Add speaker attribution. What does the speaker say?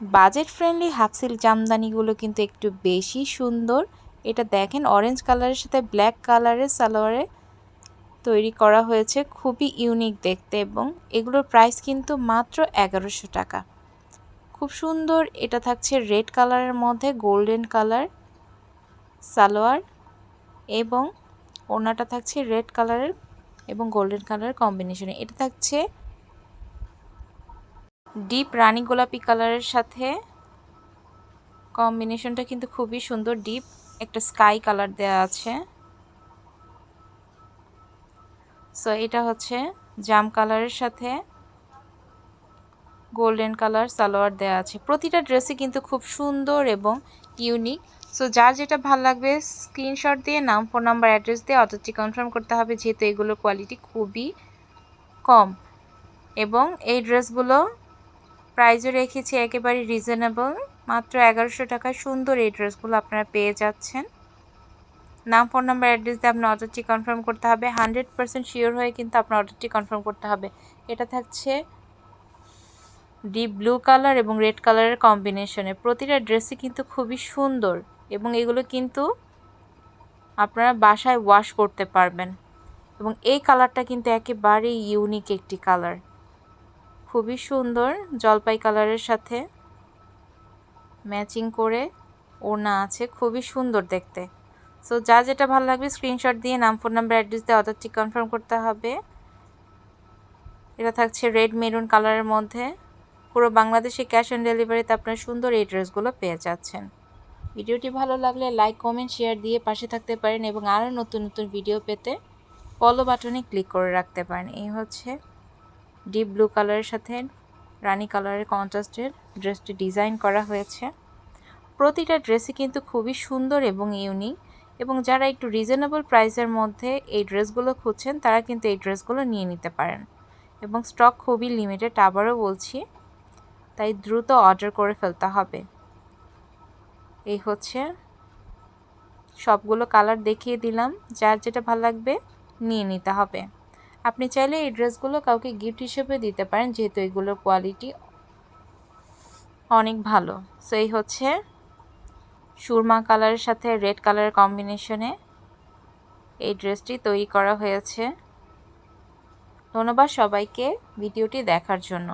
Speaker 1: Budget friendly half silk জামদানিগুলো কিন্তু একটু বেশি সুন্দর। এটা দেখেন অরেঞ্জ কালারের সাথে ব্ল্যাক কালারের সালোয়ারে তৈরি করা হয়েছে। খুবই ইউনিক দেখতে এবং এগুলোর প্রাইস কিন্তু মাত্র এগারোশো টাকা। খুব সুন্দর, এটা থাকছে রেড কালারের মধ্যে গোল্ডেন কালার সালোয়ার এবং ওনাটা থাকছে রেড কালারের এবং গোল্ডেন কালারের কম্বিনেশনে এটা থাকছে ডিপ রানি গোলাপি কালারের সাথে কম্বিনেশনটা কিন্তু খুবই সুন্দর ডিপ। একটা স্কাই কালার দেওয়া আছে। সো এটা হচ্ছে জাম কালারের সাথে গোল্ডেন কালার সালোয়ার দেওয়া আছে। প্রতিটা ড্রেসই কিন্তু খুব সুন্দর এবং ইউনিক। সো যার যেটা ভালো লাগবে স্ক্রিনশট দিয়ে, নাম ফোন নাম্বার অ্যাড্রেস দিয়ে অটোটি কনফার্ম করতে হবে, যেহেতু এগুলোর কোয়ালিটি খুবই কম। এবং এই ড্রেসগুলো প্রাইজও রেখেছি একেবারে রিজনেবল মাত্র এগারোশো টাকায় সুন্দর এই ড্রেসগুলো আপনারা পেয়ে যাচ্ছেন। নাম ফোন নাম্বার অ্যাড্রেস দিয়ে আপনার অর্ডারটি কনফার্ম করতে হবে। হান্ড্রেড পার্সেন্ট শিওর হয়ে কিন্তু আপনার অর্ডারটি কনফার্ম করতে হবে। এটা থাকছে ডিপ ব্লু কালার এবং রেড কালারের কম্বিনেশনে প্রতিটা ড্রেসই কিন্তু খুবই সুন্দর এবং এগুলো কিন্তু আপনারা বাসায় ওয়াশ করতে পারবেন। এবং এই কালারটা কিন্তু একেবারেই ইউনিক একটি কালার খুবই সুন্দর জলপাই কালারের সাথে। ম্যাচিং করে ওড়না আছে, খুবই সুন্দর দেখতে। সো যা যেটা ভালো লাগবে স্ক্রিনশট দিয়ে নাম ফোন নাম্বার অ্যাড্রেস দিয়ে অর্ডারটি কনফার্ম করতে হবে। এটা থাকছে রেড মেরুন কালারের মধ্যে। পুরো বাংলাদেশে ক্যাশ অন ডেলিভারিতে আপনার সুন্দর এই ড্রেসগুলো পেয়ে যাচ্ছেন। ভিডিওটি ভালো লাগলে লাইক কমেন্ট শেয়ার দিয়ে পাশে থাকতে পারেন এবং আরও নতুন নতুন ভিডিও পেতে ফলো বাটনে ক্লিক করে রাখতে পারেন। এই হচ্ছে ডিপ ব্লু কালারের সাথে রানি কালারের কন্ট্রাস্টের ড্রেসটি ডিজাইন করা হয়েছে। প্রতিটা ড্রেসই কিন্তু খুবই সুন্দর এবং ইউনিক এবং যারা একটু রিজনেবল প্রাইসের মধ্যে এই ড্রেসগুলো খুঁজছেন, তারা কিন্তু এই ড্রেসগুলো নিয়ে নিতে পারেন। এবং স্টক খুবই লিমিটেড আবারও বলছি, তাই দ্রুত অর্ডার করে ফেলতে হবে। এই হচ্ছে সবগুলো কালার দেখিয়ে দিলাম, যার যেটা ভালো লাগবে নিয়ে নিতে হবে। আপনি চাইলে এই ড্রেসগুলো কাউকে গিফট হিসেবে দিতে পারেন, যেহেতু এগুলোর কোয়ালিটি অনেক ভালো। সো এই হচ্ছে সুরমা কালারের সাথে রেড কালারের কম্বিনেশনে এই ড্রেসটি তৈরি করা হয়েছে। ধন্যবাদ সবাইকে ভিডিওটি দেখার জন্য।